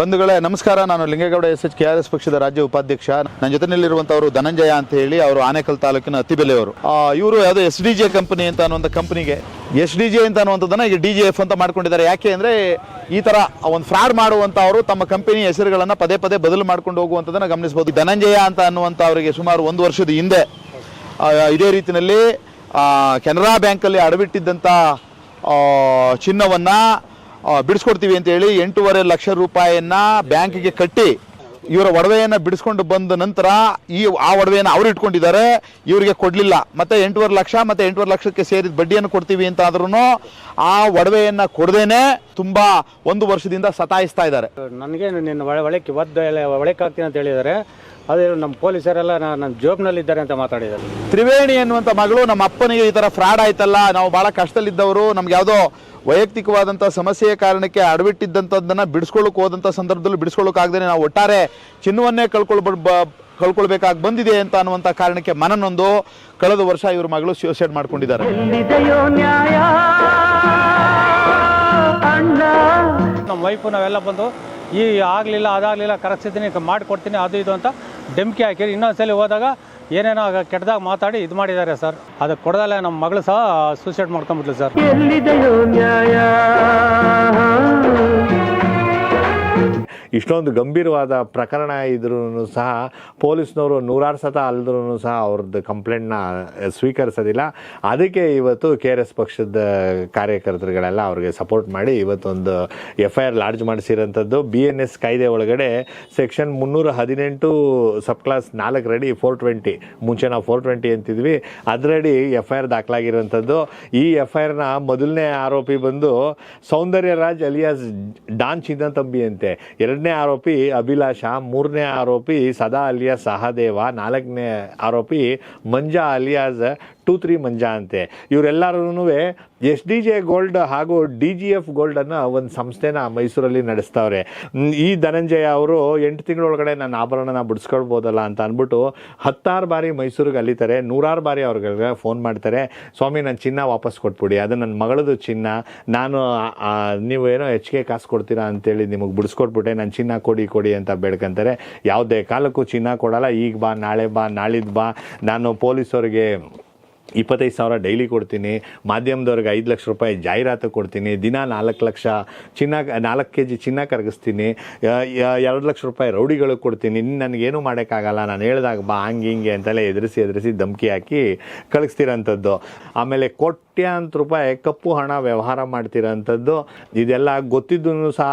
ಬಂಧುಗಳೇ, ನಮಸ್ಕಾರ. ನಾನು Lingegowda S H K R S ಪಕ್ಷದ ರಾಜ್ಯ ಉಪಾಧ್ಯಕ್ಷ. ನನ್ನ ಜೊತೆನಲ್ಲಿರುವಂತವರು ಧನಂಜಯ ಅಂತ ಹೇಳಿ ಅವರು ಆನೇಕಲ್ ತಾಲೂಕಿನ ಅತಿಬೆಲೆಯವರು ಇವರು ಯಾವುದೋ ಎಸ್ ಡಿ ಜೆ ಕಂಪನಿ ಅಂತ ಅನ್ನುವಂಥ ಕಂಪನಿಗೆ. ಎಸ್ ಡಿ ಜೆ ಅಂತ ಅನ್ನುವಂಥದ್ದನ್ನ ಈಗ ಡಿ ಜೆ ಎಫ್ ಅಂತ ಮಾಡ್ಕೊಂಡಿದ್ದಾರೆ. ಯಾಕೆ ಅಂದರೆ ಈ ತರ ಒಂದು ಫ್ರಾಡ್ ಮಾಡುವಂಥವರು ತಮ್ಮ ಕಂಪನಿ ಹೆಸರುಗಳನ್ನು ಪದೇ ಪದೇ ಬದಲು ಮಾಡ್ಕೊಂಡು ಹೋಗುವಂಥದ್ದನ್ನು ಗಮನಿಸಬಹುದು. ಧನಂಜಯ ಅಂತ ಅನ್ನುವಂಥ ಅವರಿಗೆ ಸುಮಾರು ಒಂದು ವರ್ಷದ ಹಿಂದೆ ಇದೇ ರೀತಿಯಲ್ಲಿ ಕೆನರಾ ಬ್ಯಾಂಕಲ್ಲಿ ಅಡವಿಟ್ಟಿದ್ದಂಥ ಚಿನ್ನವನ್ನು ಬಿಡಿಸ್ಕೊಡ್ತೀವಿ ಅಂತ ಹೇಳಿ ಎಂಟೂವರೆ ಲಕ್ಷ ರೂಪಾಯಿಯನ್ನ ಬ್ಯಾಂಕಿಗೆ ಕಟ್ಟಿ ಇವರ ಒಡವೆಯನ್ನು ಬಿಡಿಸ್ಕೊಂಡು ಬಂದ ನಂತರ ಈ ಆ ಒಡವೆಯನ್ನು ಅವ್ರು ಇಟ್ಕೊಂಡಿದ್ದಾರೆ. ಇವರಿಗೆ ಕೊಡ್ಲಿಲ್ಲ. ಮತ್ತೆ ಎಂಟೂವರೆ ಲಕ್ಷ, ಮತ್ತೆ ಎಂಟೂವರೆ ಲಕ್ಷಕ್ಕೆ ಸೇರಿದ ಬಡ್ಡಿಯನ್ನು ಕೊಡ್ತೀವಿ ಅಂತ ಆದ್ರೂ ಆ ಒಡವೆಯನ್ನು ಕೊಡದೇನೆ ತುಂಬಾ ಒಂದು ವರ್ಷದಿಂದ ಸತಾಯಿಸ್ತಾ ಇದ್ದಾರೆ. ನನಗೆ ನಿನ್ನ ಒಳ ಒಳಕ್ಕೆ ಒದ್ದು ಒಳಕ್ಕೆ ಹಾಕ್ತೀನಿ ಅಂತ ಹೇಳಿದ್ದಾರೆ. ಅದೇ ನಮ್ಮ ಪೊಲೀಸರೆಲ್ಲ ನಾನು ನನ್ನ ಜಾಬ್ನಲ್ಲಿದ್ದಾರೆ ಅಂತ ಮಾತಾಡಿದ್ದಾರೆ. ತ್ರಿವೇಣಿ ಎನ್ನುವಂಥ ಮಗಳು ನಮ್ಮ ಅಪ್ಪನಿಗೆ ಈ ಥರ ಫ್ರಾಡ್ ಆಯ್ತಲ್ಲ ನಾವು ಭಾಳ ಕಷ್ಟದಲ್ಲಿದ್ದವರು ನಮ್ಗೆ ಯಾವುದೋ ವೈಯಕ್ತಿಕವಾದಂಥ ಸಮಸ್ಯೆಯ ಕಾರಣಕ್ಕೆ ಅಡವಿಟ್ಟಿದ್ದಂಥದ್ದನ್ನು ಬಿಡಿಸ್ಕೊಳ್ಳೋಕೆ ಹೋದಂಥ ಸಂದರ್ಭದಲ್ಲಿ ಬಿಡಿಸ್ಕೊಳ್ಳೋಕ್ಕಾಗದೇ ನಾವು ಒಟ್ಟಾರೆ ಚಿನ್ನವನ್ನೇ ಕಳ್ಕೊಳ್ಬ ಕಳ್ಕೊಳ್ಬೇಕಾಗಿ ಬಂದಿದೆ ಅಂತ ಅನ್ನುವಂಥ ಕಾರಣಕ್ಕೆ ಮನನೊಂದು ಕಳೆದ ವರ್ಷ ಇವ್ರ ಮಗಳು ಸ್ಯೂಸೈಡ್ ಮಾಡ್ಕೊಂಡಿದ್ದಾರೆ. ಎಲ್ಲಿದೆಯೋ ನ್ಯಾಯ? ಅಣ್ಣ. ನಮ್ಮ ವೈಫು ನಾವೆಲ್ಲ ಬಂದು ಈ ಆಗಲಿಲ್ಲ ಅದಾಗಲಿಲ್ಲ ಕರೆಕ್ಸಿದ್ದೀನಿ ಮಾಡಿಕೊಡ್ತೀನಿ ಅದು ಇದು ಅಂತ ಡೆಮ್ಕಿ ಹಾಕಿರಿ. ಇನ್ನೊಂದ್ಸಲಿ ಹೋದಾಗ ಏನೇನೋ ಆಗ ಕೆಟ್ಟದಾಗ ಮಾತಾಡಿ ಇದು ಮಾಡಿದ್ದಾರೆ ಸರ್. ಅದು ಕೊಡದಲ್ಲೇ ನಮ್ಮ ಮಗಳು ಸಹ ಸೂಸೈಡ್ ಮಾಡ್ಕೊಂಬಿಟ್ಲು ಸರ್. ಇಷ್ಟೊಂದು ಗಂಭೀರವಾದ ಪ್ರಕರಣ ಇದ್ರೂ ಸಹ ಪೊಲೀಸ್ನವರು ನೂರಾರು ಸತ ಅಲ್ದ್ರೂ ಸಹ ಅವ್ರದ್ದು ಕಂಪ್ಲೇಂಟ್ನ ಸ್ವೀಕರಿಸೋದಿಲ್ಲ. ಅದಕ್ಕೆ ಇವತ್ತು ಕೆ ಆರ್ ಎಸ್ ಪಕ್ಷದ ಕಾರ್ಯಕರ್ತರುಗಳೆಲ್ಲ ಅವ್ರಿಗೆ ಸಪೋರ್ಟ್ ಮಾಡಿ ಇವತ್ತೊಂದು ಎಫ್ ಐ ಆರ್ ಲಾಡ್ಜ್ ಮಾಡಿಸಿರೋಂಥದ್ದು. ಬಿ ಎನ್ ಎಸ್ ಕಾಯ್ದೆ ಒಳಗಡೆ ಸೆಕ್ಷನ್ ಮುನ್ನೂರ ಹದಿನೆಂಟು ಸಬ್ ಕ್ಲಾಸ್ ನಾಲ್ಕು ರೆಡಿ ಫೋರ್ ಟ್ವೆಂಟಿ, ಮುಂಚೆ ನಾವು ಫೋರ್ ಟ್ವೆಂಟಿ ಅಂತಿದ್ವಿ. ಅದರಡಿ ಎಫ್ ಐ ಆರ್ ದಾಖಲಾಗಿರುವಂಥದ್ದು ಈ ಎಫ್ ಐ ಆರ್ನ ಮೊದಲನೇ ಆರೋಪಿ ಬಂದು ಸೌಂದರ್ಯ ರಾಜ್ ಅಲಿಯಾಸ್ ಡಾನ್ ಚಿನ್ನತಂಬಿ ಅಂತೆ ಎರಡನೇ ಆರೋಪಿ ಅಭಿಲಾಷ, ಮೂರನೇ ಆರೋಪಿ ಸದಾ ಅಲಿಯಾಸ್ ಸಹದೇವ, ನಾಲ್ಕನೇ ಆರೋಪಿ Manja alias, two three Manja ಅಂತೆ. ಇವರೆಲ್ಲರೂ ಎಸ್ ಡಿ ಜೆ ಗೋಲ್ಡ್ ಹಾಗೂ ಡಿ ಜಿ ಎಫ್ ಗೋಲ್ಡನ್ನು ಒಂದು ಸಂಸ್ಥೆನ ಮೈಸೂರಲ್ಲಿ ನಡೆಸ್ತಾವ್ರೆ. ಈ ಧನಂಜಯ ಅವರು ಎಂಟು ತಿಂಗಳೊಳಗಡೆ ನನ್ನ ಆಭರಣನ ಬಿಡಿಸ್ಕೊಳ್ಬೋದಲ್ಲ ಅಂತ ಅಂದ್ಬಿಟ್ಟು ಹತ್ತಾರು ಬಾರಿ ಮೈಸೂರಿಗೆ ಅಲಿತಾರೆ ನೂರಾರು ಬಾರಿ ಅವ್ರಿಗೆ ಫೋನ್ ಮಾಡ್ತಾರೆ. ಸ್ವಾಮಿ, ನನ್ನ ಚಿನ್ನ ವಾಪಸ್ ಕೊಟ್ಬಿಡಿ. ಅದು ನನ್ನ ಮಗಳದು ಚಿನ್ನ. ನಾನು ನೀವು ಏನೋ ಹೆಚ್ಚಿಗೆ ಕಾಸು ಕೊಡ್ತೀರಾ ಅಂತೇಳಿ ನಿಮಗೆ ಬಿಡಿಸ್ಕೊಟ್ಬಿಟ್ಟೆ. ನನ್ನ ಚಿನ್ನ ಕೊಡಿ ಕೊಡಿ ಅಂತ ಬೇಡ್ಕೊಂತಾರೆ. ಯಾವುದೇ ಕಾಲಕ್ಕೂ ಚಿನ್ನ ಕೊಡಲ್ಲ. ಈಗ ಬಾ, ನಾಳೆ ಬಾ ನಾಳಿದ್ದು ಬಾ. ನಾನು ಪೊಲೀಸವ್ರಿಗೆ ಇಪ್ಪತ್ತೈದು ಸಾವಿರ ಡೈಲಿ ಕೊಡ್ತೀನಿ. ಮಾಧ್ಯಮದವ್ರಿಗೆ ಐದು ಲಕ್ಷ ರೂಪಾಯಿ ಜಾಹೀರಾತು ಕೊಡ್ತೀನಿ. ದಿನ ನಾಲ್ಕು ಲಕ್ಷ ಚಿನ್ನ, ನಾಲ್ಕು ಕೆ ಜಿ ಚಿನ್ನ ಕರಗಿಸ್ತೀನಿ. ಎರಡು ಲಕ್ಷ ರೂಪಾಯಿ ರೌಡಿಗಳು ಕೊಡ್ತೀನಿ. ಇನ್ನು ನನಗೇನು ಮಾಡೋಕ್ಕಾಗಲ್ಲ. ನಾನು ಹೇಳ್ದಾಗ ಬಾ, ಹಂಗೆ, ಹಿಂಗೆ ಅಂತೆಲ್ಲ ಎದುರಿಸಿ ಎದುರಿಸಿ ಧಮಕಿ ಹಾಕಿ ಕಳಿಸ್ತಿರೋಂಥದ್ದು ಆಮೇಲೆ ಕೋಟ್ಯಾಂತರ ರೂಪಾಯಿ ಕಪ್ಪು ಹಣ ವ್ಯವಹಾರ ಮಾಡ್ತಿರೋಂಥದ್ದು, ಇದೆಲ್ಲ ಗೊತ್ತಿದ್ದೂ ಸಹ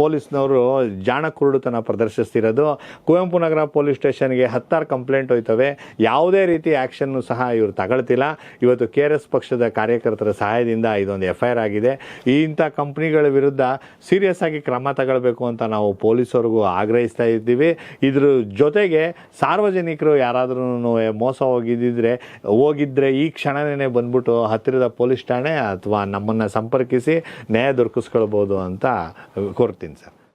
ಪೊಲೀಸ್ನವರು ಜಾಣ ಕುರುಡುತನ ಪ್ರದರ್ಶಿಸ್ತಿರೋದು. ಕುವೆಂಪು ನಗರ ಪೊಲೀಸ್ ಸ್ಟೇಷನ್ಗೆ ಹತ್ತಾರು ಕಂಪ್ಲೇಂಟ್ ಹೋಯ್ತವೆ. ಯಾವುದೇ ರೀತಿ ಆ್ಯಕ್ಷನ್ನು ಸಹ ಇವರು ತಗೊಳ್ತಿಲ್ಲ. ಇವತ್ತು ಕೆ ಆರ್ ಎಸ್ ಪಕ್ಷದ ಕಾರ್ಯಕರ್ತರ ಸಹಾಯದಿಂದ ಇದೊಂದು ಎಫ್ ಐ ಆರ್ ಆಗಿದೆ ಇಂಥ ಕಂಪ್ನಿಗಳ ವಿರುದ್ಧ ಸೀರಿಯಸ್ ಆಗಿ ಕ್ರಮ ತಗೊಳ್ಬೇಕು ಅಂತ ನಾವು ಪೊಲೀಸರಿಗೂ ಆಗ್ರಹಿಸ್ತಾ ಇದ್ದೀವಿ. ಇದ್ರ ಜೊತೆಗೆ ಸಾರ್ವಜನಿಕರು ಯಾರಾದ್ರೂ ಮೋಸ ಹೋಗಿದ್ದಿದ್ರೆ, ಹೋಗಿದ್ರೆ ಈ ಕ್ಷಣನೇ ಬಂದ್ಬಿಟ್ಟು ಹತ್ತಿರದ ಪೊಲೀಸ್ ಠಾಣೆ ಅಥವಾ ನಮ್ಮನ್ನು ಸಂಪರ್ಕಿಸಿ ನ್ಯಾಯ ದೊರಕಿಸ್ಕೊಳ್ಬೋದು ಅಂತ ಕೋರ್ತೀನಿ ಸರ್